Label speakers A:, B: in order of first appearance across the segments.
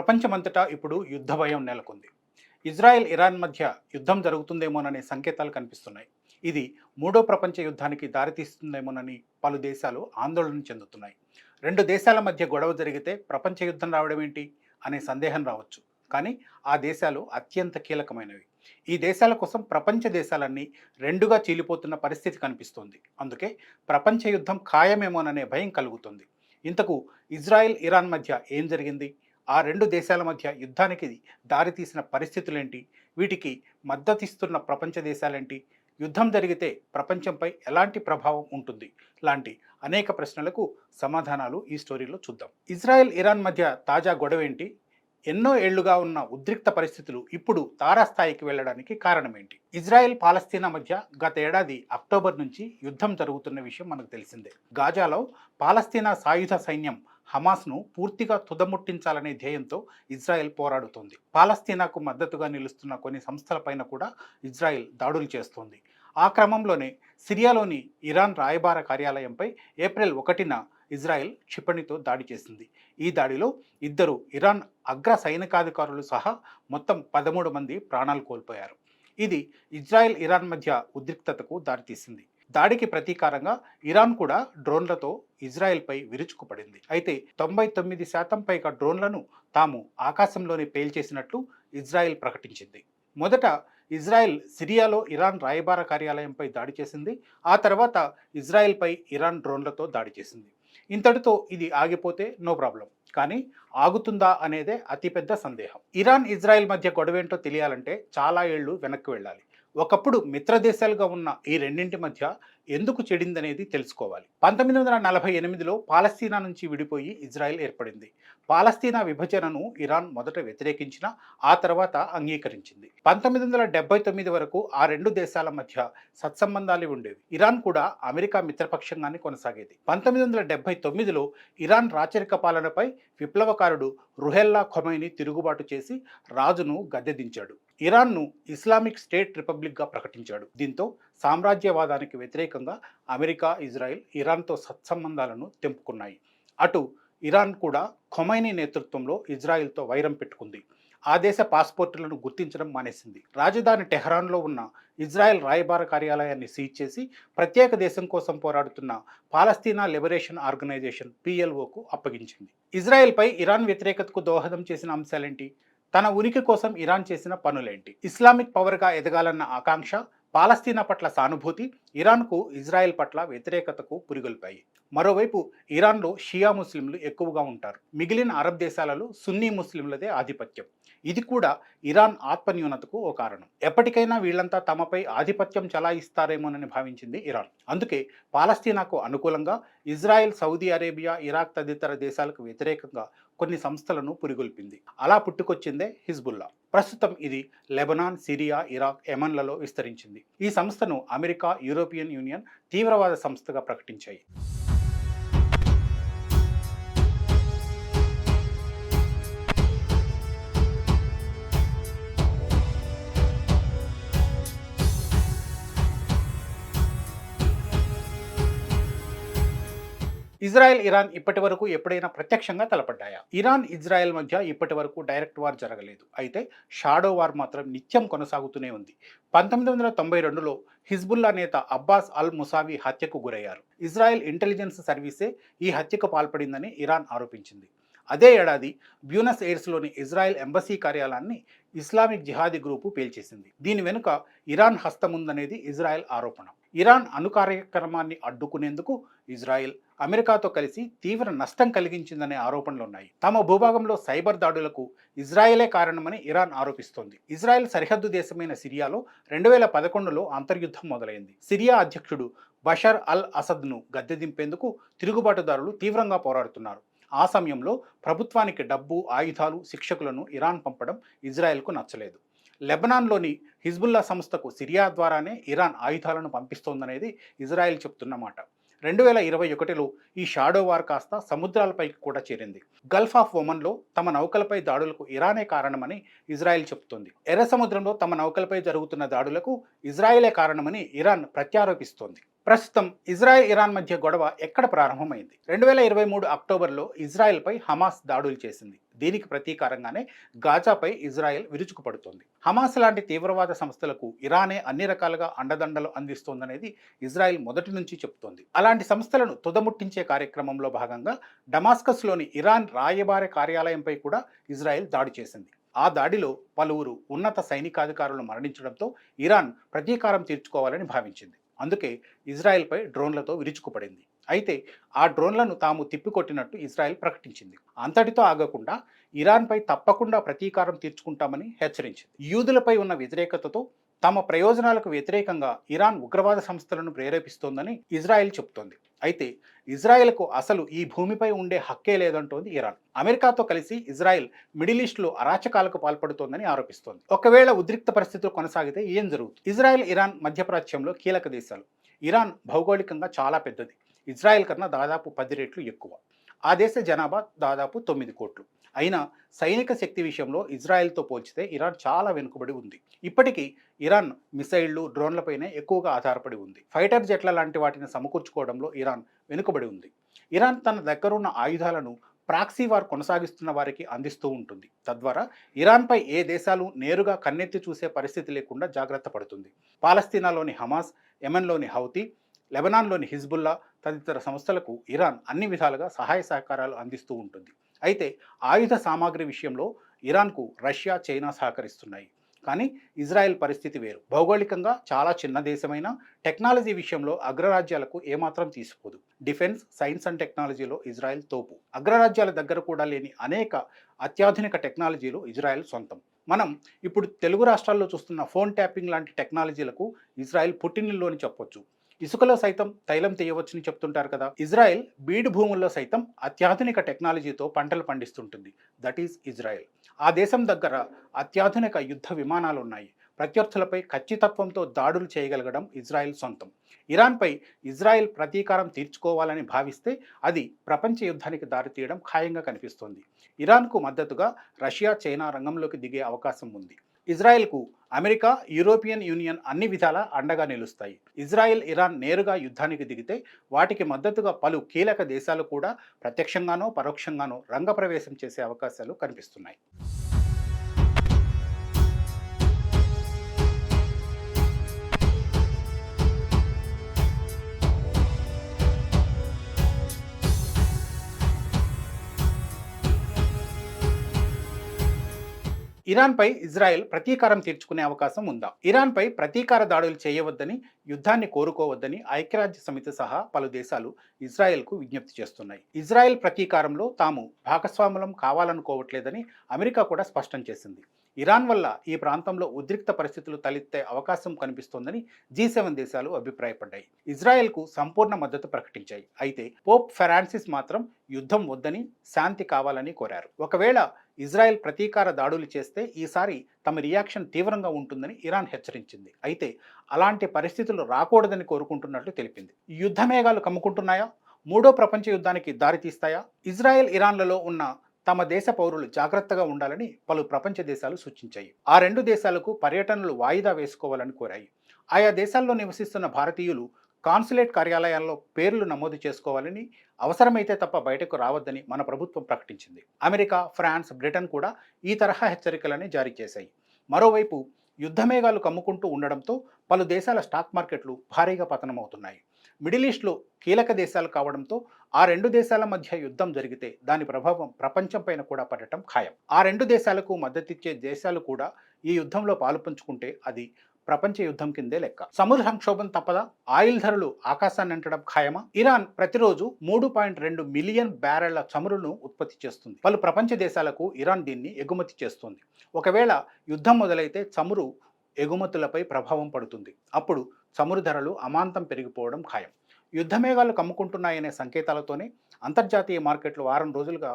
A: ప్రపంచమంతటా ఇప్పుడు యుద్ధ భయం నెలకొంది. ఇజ్రాయెల్ ఇరాన్ మధ్య యుద్ధం జరుగుతుందేమోననే సంకేతాలు కనిపిస్తున్నాయి. ఇది మూడో ప్రపంచ యుద్ధానికి దారితీస్తుందేమోనని పలు దేశాలు ఆందోళన చెందుతున్నాయి. రెండు దేశాల మధ్య గొడవ జరిగితే ప్రపంచ యుద్ధం రావడం ఏంటి? అనే సందేహం రావచ్చు. కానీ ఆ దేశాలు అత్యంత కీలకమైనవి. ఈ దేశాల కోసం ప్రపంచ దేశాలన్నీ రెండుగా చీలిపోతున్న పరిస్థితి కనిపిస్తోంది. అందుకే ప్రపంచ యుద్ధం ఖాయమేమోననే భయం కలుగుతుంది. ఇంతకు ఇజ్రాయెల్ ఇరాన్ మధ్య ఏం జరిగింది? ఆ రెండు దేశాల మధ్య యుద్ధానికి దారితీసిన పరిస్థితులేంటి? వీటికి మద్దతిస్తున్న ప్రపంచ దేశాలేంటి? యుద్ధం జరిగితే ప్రపంచంపై ఎలాంటి ప్రభావం ఉంటుంది? లాంటి అనేక ప్రశ్నలకు సమాధానాలు ఈ స్టోరీలో చూద్దాం. ఇజ్రాయెల్ ఇరాన్ మధ్య తాజా గొడవ ఏంటి ఎన్నో ఏళ్ళుగా ఉన్న ఉద్రిక్త పరిస్థితులు ఇప్పుడు తారాస్థాయికి వెళ్ళడానికి కారణం ఏంటి ఇజ్రాయెల్ పాలస్తీనా మధ్య గత ఏడాది అక్టోబర్ నుంచి యుద్ధం జరుగుతున్న విషయం మనకు తెలిసిందే. గాజాలో పాలస్తీనా సాయుధ సైన్యం హమాస్ను పూర్తిగా తుదముట్టించాలనే ధ్యేయంతో ఇజ్రాయెల్ పోరాడుతోంది. పాలస్తీనాకు మద్దతుగా నిలుస్తున్న కొన్ని సంస్థలపైన కూడా ఇజ్రాయెల్ దాడులు చేస్తోంది. ఆ క్రమంలోనే సిరియాలోని ఇరాన్ రాయబార కార్యాలయంపై ఏప్రిల్ ఒకటిన ఇజ్రాయెల్ క్షిపణితో దాడి చేసింది. ఈ దాడిలో ఇద్దరు ఇరాన్ అగ్ర సైనికాధికారులు సహా మొత్తం పదమూడు మంది ప్రాణాలు కోల్పోయారు. ఇది ఇజ్రాయెల్ ఇరాన్ మధ్య ఉద్రిక్తతకు దారితీసింది. దాడికి ప్రతీకారంగా ఇరాన్ కూడా డ్రోన్లతో ఇజ్రాయెల్పై విరుచుకుపడింది. అయితే తొంభై తొమ్మిది శాతం పైగా డ్రోన్లను తాము ఆకాశంలోనే పేల్చేసినట్లు ఇజ్రాయెల్ ప్రకటించింది. మొదట ఇజ్రాయెల్ సిరియాలో ఇరాన్ రాయబార కార్యాలయంపై దాడి చేసింది. ఆ తర్వాత ఇజ్రాయెల్పై ఇరాన్ డ్రోన్లతో దాడి చేసింది. ఇంతటితో ఇది ఆగిపోతే నో ప్రాబ్లం. కానీ ఆగుతుందా అనేదే అతిపెద్ద సందేహం. ఇరాన్ ఇజ్రాయెల్ మధ్య గొడవేంటో తెలియాలంటే చాలా ఏళ్ళు వెనక్కి వెళ్ళాలి. ఒకప్పుడు మిత్రదేశాలుగా ఉన్న ఈ రెండింటి మధ్య ఎందుకు చెడిందనేది తెలుసుకోవాలి. పంతొమ్మిది వందల నలభై ఎనిమిదిలో పాలస్తీనా నుంచి విడిపోయి ఇజ్రాయెల్ ఏర్పడింది. పాలస్తీనా విభజనను ఇరాన్ మొదట వ్యతిరేకించిన ఆ తర్వాత అంగీకరించింది. పంతొమ్మిది వందల డెబ్బై తొమ్మిది వరకు ఆ రెండు దేశాల మధ్య సత్సంబంధాలు ఉండేవి. ఇరాన్ కూడా అమెరికా మిత్రపక్షంగానే కొనసాగేది. పంతొమ్మిది వందల డెబ్బై తొమ్మిదిలో ఇరాన్ రాచరిక పాలనపై విప్లవకారుడు రుహెల్లా ఖొమైని తిరుగుబాటు చేసి రాజును గద్దెదించాడు. ఇరాన్ను ఇస్లామిక్ స్టేట్ రిపబ్లిక్గా ప్రకటించాడు. దీంతో సామ్రాజ్యవాదానికి వ్యతిరేకంగా అమెరికా ఇజ్రాయెల్ ఇరాన్తో సత్సంబంధాలను తెంపుకున్నాయి. అటు ఇరాన్ కూడా ఖొమైనీ నేతృత్వంలో ఇజ్రాయెల్తో వైరం పెట్టుకుంది. ఆ దేశ పాస్పోర్టులను గుర్తించడం మానేసింది. రాజధాని టెహ్రాన్లో ఉన్న ఇజ్రాయెల్ రాయబార కార్యాలయాన్ని సీజ్ చేసి ప్రత్యేక దేశం కోసం పోరాడుతున్న పాలస్తీనా లిబరేషన్ ఆర్గనైజేషన్ పిఎల్ఓకు అప్పగించింది. ఇజ్రాయెల్పై ఇరాన్ వ్యతిరేకతకు దోహదం చేసిన అంశాలేంటి? తన ఉనికి కోసం ఇరాన్ చేసిన పనులేంటి? ఇస్లామిక్ పవర్గా ఎదగాలన్న ఆకాంక్ష పాలస్తీనా పట్ల సానుభూతి ఇరాన్కు ఇజ్రాయెల్ పట్ల వ్యతిరేకతకు పురిగొల్పాయి. మరోవైపు ఇరాన్లో షియా ముస్లింలు ఎక్కువగా ఉంటారు. మిగిలిన అరబ్ దేశాలలో సున్నీ ముస్లింలదే ఆధిపత్యం. ఇది కూడా ఇరాన్ ఆత్మన్యూనతకు ఓ కారణం. ఎప్పటికైనా వీళ్ళంతా తమపై ఆధిపత్యం చలాయిస్తారేమోనని భావించింది ఇరాన్. అందుకే పాలస్తీనాకు అనుకూలంగా ఇజ్రాయెల్ సౌదీ అరేబియా ఇరాక్ తదితర దేశాలకు వ్యతిరేకంగా కొన్ని సంస్థలను పురిగొల్పింది. అలా పుట్టుకొచ్చిందే హిజ్బుల్లా. ప్రస్తుతం ఇది లెబనాన్ సిరియా ఇరాక్ యమన్లలో విస్తరించింది. ఈ సంస్థను అమెరికా యూరోపియన్ యూనియన్ తీవ్రవాద సంస్థగా ప్రకటించాయి. ఇజ్రాయెల్ ఇరాన్ ఇప్పటి వరకు ఎప్పుడైనా ప్రత్యక్షంగా తలపడ్డాయా? ఇరాన్ ఇజ్రాయెల్ మధ్య ఇప్పటి వరకు డైరెక్ట్ వార్ జరగలేదు. అయితే షాడో వార్ మాత్రం నిత్యం కొనసాగుతూనే ఉంది. పంతొమ్మిది వందల తొంభై రెండులో హిజ్బుల్లా నేత అబ్బాస్ అల్ ముసావి హత్యకు గురయ్యారు. ఇజ్రాయెల్ ఇంటెలిజెన్స్ సర్వీసే ఈ హత్యకు పాల్పడిందని ఇరాన్ ఆరోపించింది. అదే ఏడాది బ్యూనస్ ఎయిర్స్లోని ఇజ్రాయెల్ ఎంబసీ కార్యాలయాన్ని ఇస్లామిక్ జిహాదీ గ్రూపు పేల్చేసింది. దీని వెనుక ఇరాన్ హస్తముందనేది ఇజ్రాయెల్ ఆరోపణ. ఇరాన్ అణు కార్యక్రమాన్ని అడ్డుకునేందుకు ఇజ్రాయెల్ అమెరికాతో కలిసి తీవ్ర నష్టం కలిగించిందనే ఆరోపణలు ఉన్నాయి. తమ భూభాగంలో సైబర్ దాడులకు ఇజ్రాయెలే కారణమని ఇరాన్ ఆరోపిస్తోంది. ఇజ్రాయెల్ సరిహద్దు దేశమైన సిరియాలో రెండు వేల పదకొండులో అంతర్యుద్ధం మొదలైంది. సిరియా అధ్యక్షుడు బషర్ అల్ అసద్ను గద్దెదింపేందుకు తిరుగుబాటుదారులు తీవ్రంగా పోరాడుతున్నారు. ఆ సమయంలో ప్రభుత్వానికి డబ్బు ఆయుధాలు శిక్షకులను ఇరాన్ పంపడం ఇజ్రాయెల్కు నచ్చలేదు. లెబనాన్లోని హిజ్బుల్లా సంస్థకు సిరియా ద్వారానే ఇరాన్ ఆయుధాలను పంపిస్తోందనేది ఇజ్రాయెల్ చెప్తున్నమాట. రెండు వేల ఇరవై ఒకటిలో ఈ షాడో వార్ కాస్త సముద్రాలపైకి కూడా చేరింది. గల్ఫ్ ఆఫ్ ఒమన్లో తమ నౌకలపై దాడులకు ఇరానే కారణమని ఇజ్రాయెల్ చెబుతోంది ఎర్ర సముద్రంలో తమ నౌకలపై జరుగుతున్న దాడులకు ఇజ్రాయెలే కారణమని ఇరాన్ ప్రత్యారోపిస్తోంది. ప్రస్తుతం ఇజ్రాయెల్ ఇరాన్ మధ్య గొడవ ఎక్కడ ప్రారంభమైంది? రెండు వేల ఇరవై మూడు అక్టోబర్లో ఇజ్రాయెల్పై హమాస్ దాడులు చేసింది. దీనికి ప్రతీకారంగానే గాజాపై ఇజ్రాయెల్ విరుచుకుపడుతోంది. హమాస్ లాంటి తీవ్రవాద సంస్థలకు ఇరానే అన్ని రకాలుగా అండదండలు అందిస్తోందనేది ఇజ్రాయెల్ మొదటి నుంచి చెబుతోంది అలాంటి సంస్థలను తుదముట్టించే కార్యక్రమంలో భాగంగా డమాస్కస్లోని ఇరాన్ రాయబార కార్యాలయంపై కూడా ఇజ్రాయెల్ దాడి చేసింది. ఆ దాడిలో పలువురు ఉన్నత సైనికాధికారులు మరణించడంతో ఇరాన్ ప్రతీకారం తీర్చుకోవాలని భావించింది. అందుకే ఇజ్రాయెల్పై డ్రోన్లతో విరుచుకుపడింది. అయితే ఆ డ్రోన్లను తాము తిప్పికొట్టినట్టు ఇజ్రాయెల్ ప్రకటించింది. అంతటితో ఆగకుండా ఇరాన్పై తప్పకుండా ప్రతీకారం తీర్చుకుంటామని హెచ్చరించింది. యూదులపై ఉన్న వ్యతిరేకతతో తమ ప్రయోజనాలకు వ్యతిరేకంగా ఇరాన్ ఉగ్రవాద సంస్థలను ప్రేరేపిస్తోందని ఇజ్రాయెల్ చెబుతోంది. అయితే ఇజ్రాయెల్కు అసలు ఈ భూమిపై ఉండే హక్కే లేదంటోంది ఇరాన్. అమెరికాతో కలిసి ఇజ్రాయెల్ మిడిల్ ఈస్ట్లో అరాచకాలకు పాల్పడుతోందని ఆరోపిస్తోంది. ఒకవేళ ఉద్రిక్త పరిస్థితులు కొనసాగితే ఏం జరుగుతుంది? ఇజ్రాయెల్ ఇరాన్ మధ్యప్రాచ్యంలో కీలక దేశాలు. ఇరాన్ భౌగోళికంగా చాలా పెద్దది. ఇజ్రాయెల్ కన్నా దాదాపు పది రెట్లు ఎక్కువ. ఆ దేశ జనాభా దాదాపు తొమ్మిది కోట్లు. అయినా సైనిక శక్తి విషయంలో ఇజ్రాయెల్తో పోల్చితే ఇరాన్ చాలా వెనుకబడి ఉంది. ఇప్పటికీ ఇరాన్ మిసైళ్ళు డ్రోన్లపైనే ఎక్కువగా ఆధారపడి ఉంది. ఫైటర్ జెట్ల లాంటి వాటిని సమకూర్చుకోవడంలో ఇరాన్ వెనుకబడి ఉంది. ఇరాన్ తన దగ్గరున్న ఆయుధాలను ప్రాక్సీ వార్ కొనసాగిస్తున్న వారికి అందిస్తూ ఉంటుంది. తద్వారా ఇరాన్పై ఏ దేశాలు నేరుగా కన్నెత్తి చూసే పరిస్థితి లేకుండా జాగ్రత్త పడుతుంది. పాలస్తీనాలోని హమాస్ యెమెన్లోని హౌతీ లెబనాన్లోని హిజ్బుల్లా తదితర సంస్థలకు ఇరాన్ అన్ని విధాలుగా సహాయ సహకారాలు అందిస్తూ ఉంటుంది. అయితే ఆయుధ సామాగ్రి విషయంలో ఇరాన్కు రష్యా చైనా సహకరిస్తున్నాయి. కానీ ఇజ్రాయెల్ పరిస్థితి వేరు. భౌగోళికంగా చాలా చిన్న దేశమైన టెక్నాలజీ విషయంలో అగ్రరాజ్యాలకు ఏమాత్రం తీసిపోదు డిఫెన్స్ సైన్స్ అండ్ టెక్నాలజీలో ఇజ్రాయెల్ తోపు. అగ్రరాజ్యాల దగ్గర కూడా లేని అనేక అత్యాధునిక టెక్నాలజీలు ఇజ్రాయెల్ సొంతం. మనం ఇప్పుడు తెలుగు రాష్ట్రాల్లో చూస్తున్న ఫోన్ ట్యాపింగ్ లాంటి టెక్నాలజీలకు ఇజ్రాయెల్ పుట్టినిల్లు అని చెప్పొచ్చు. ఇసుకలో సైతం తైలం తీయవచ్చని చెప్తుంటారు కదా. ఇజ్రాయెల్ బీడు భూముల్లో సైతం అత్యాధునిక టెక్నాలజీతో పంటలు పండిస్తుంటుంది. That is Israel. ఆ దేశం దగ్గర అత్యాధునిక యుద్ధ విమానాలు ఉన్నాయి ప్రత్యర్థులపై ఖచ్చితత్వంతో దాడులు చేయగలగడం ఇజ్రాయెల్ సొంతం. ఇరాన్పై ఇజ్రాయెల్ ప్రతీకారం తీర్చుకోవాలని భావిస్తే అది ప్రపంచ యుద్ధానికి దారితీయడం ఖాయంగా కనిపిస్తోంది. ఇరాన్కు మద్దతుగా రష్యా చైనా రంగంలోకి దిగే అవకాశం ఉంది. ఇజ్రాయెల్కు అమెరికా యూరోపియన్ యూనియన్ అన్ని విధాలా అండగా నిలుస్తాయి. ఇజ్రాయెల్ ఇరాన్ నేరుగా యుద్ధానికి దిగితే వాటికి మద్దతుగా పలు కీలక దేశాలు కూడా ప్రత్యక్షంగానో పరోక్షంగానో రంగప్రవేశం చేసే అవకాశాలు కనిపిస్తున్నాయి. ఇరాన్పై ఇజ్రాయెల్ ప్రతీకారం తీర్చుకునే అవకాశం ఉందా? ఇరాన్పై ప్రతీకార దాడులు చేయవద్దని యుద్ధాన్ని కోరుకోవద్దని ఐక్యరాజ్య సమితి సహా పలు దేశాలు ఇజ్రాయెల్కు విజ్ఞప్తి చేస్తున్నాయి. ఇజ్రాయెల్ ప్రతీకారంలో తాము భాగస్వాములం కావాలనుకోవట్లేదని అమెరికా కూడా స్పష్టం చేసింది. ఇరాన్ వల్ల ఈ ప్రాంతంలో ఉద్రిక్త పరిస్థితులు తలెత్తే అవకాశం కనిపిస్తోందని జీ సెవెన్ దేశాలు అభిప్రాయపడ్డాయి. ఇజ్రాయెల్కు సంపూర్ణ మద్దతు ప్రకటించాయి. అయితే పోప్ ఫెరాన్సిస్ మాత్రం యుద్ధం వద్దని శాంతి కావాలని కోరారు. ఒకవేళ ఇజ్రాయెల్ ప్రతీకార దాడులు చేస్తే ఈసారి తమ రియాక్షన్ తీవ్రంగా ఉంటుందని ఇరాన్ హెచ్చరించింది. అయితే అలాంటి పరిస్థితులు రాకూడదని కోరుకుంటున్నట్లు తెలిపింది. యుద్ధమేఘాలు కమ్ముకుంటున్నాయా? మూడో ప్రపంచ యుద్ధానికి దారితీస్తాయా ఇజ్రాయెల్ ఇరాన్లలో ఉన్న తమ దేశ పౌరులు జాగ్రత్తగా ఉండాలని పలు ప్రపంచ దేశాలు సూచించాయి. ఆ రెండు దేశాలకు పర్యటనలు వాయిదా వేసుకోవాలని కోరాయి. ఆయా దేశాల్లో నివసిస్తున్న భారతీయులు కాన్సులేట్ కార్యాలయాల్లో పేర్లు నమోదు చేసుకోవాలని అవసరమైతే తప్ప బయటకు రావద్దని మన ప్రభుత్వం ప్రకటించింది. అమెరికా ఫ్రాన్స్ బ్రిటన్ కూడా ఈ తరహా హెచ్చరికలనే జారీ చేశాయి. మరోవైపు యుద్ధమేఘాలు కమ్ముకుంటూ ఉండడంతో పలు దేశాల స్టాక్ మార్కెట్లు భారీగా పతనమవుతున్నాయి. మిడిల్ ఈస్ట్లో కీలక దేశాలు కావడంతో ఆ రెండు దేశాల మధ్య యుద్ధం జరిగితే దాని ప్రభావం ప్రపంచంపైన కూడా పడటం ఖాయం. ఆ రెండు దేశాలకు మద్దతిచ్చే దేశాలు కూడా ఈ యుద్ధంలో పాలుపంచుకుంటే అది ప్రపంచ యుద్ధం కిందే లెక్క. సముద్ర సంక్షోభం తప్పదా? ఆయిల్ ధరలు ఆకాశాన్ని అంటడం ఖాయమా? ఇరాన్ ప్రతిరోజు మూడు పాయింట్ రెండు మిలియన్ బ్యారెళ్ళ చమురును ఉత్పత్తి చేస్తుంది. పలు ప్రపంచ దేశాలకు ఇరాన్ దీన్ని ఎగుమతి చేస్తుంది. ఒకవేళ యుద్ధం మొదలైతే చమురు ఎగుమతులపై ప్రభావం పడుతుంది. అప్పుడు చమురు ధరలు అమాంతం పెరిగిపోవడం ఖాయం. యుద్ధమేఘాలు కమ్ముకుంటున్నాయనే సంకేతాలతోనే అంతర్జాతీయ మార్కెట్లు వారం రోజులుగా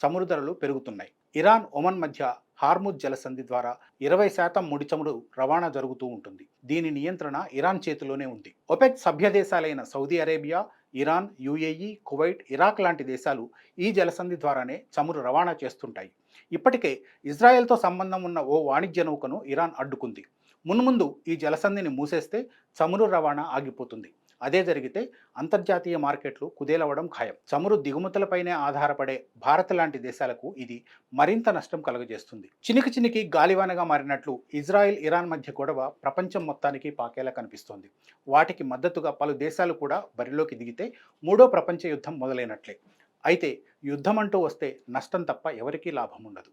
A: చమురు ధరలు పెరుగుతున్నాయి. ఇరాన్ ఒమన్ మధ్య హార్ముద్ జలసంధి ద్వారా ఇరవై శాతం ముడి చమురు రవాణా జరుగుతూ ఉంటుంది. దీని నియంత్రణ ఇరాన్ చేతిలోనే ఉంది. ఒపెక్ సభ్య దేశాలైన Saudi Arabia Iran UAE Kuwait Iraq లాంటి దేశాలు ఈ జలసంధి ద్వారానే చమురు రవాణా చేస్తుంటాయి. ఇప్పటికే ఇజ్రాయెల్తో సంబంధం ఉన్న ఓ వాణిజ్య నౌకను ఇరాన్ అడ్డుకుంది. మున్ముందు ఈ జలసంధిని మూసేస్తే చమురు రవాణా ఆగిపోతుంది. అదే జరిగితే అంతర్జాతీయ మార్కెట్లు కుదేలవడం ఖాయం. చమురు దిగుమతులపైనే ఆధారపడే భారత్ లాంటి దేశాలకు ఇది మరింత నష్టం కలుగజేస్తుంది. చినికి చినికి గాలివానగా మారినట్లు ఇజ్రాయెల్ ఇరాన్ మధ్య గొడవ ప్రపంచం మొత్తానికి పాకేలా కనిపిస్తోంది. వాటికి మద్దతుగా పలు దేశాలు కూడా బరిలోకి దిగితే మూడో ప్రపంచ యుద్ధం మొదలైనట్లే. అయితే యుద్ధం అంటూ వస్తే నష్టం తప్ప ఎవరికీ లాభం ఉండదు.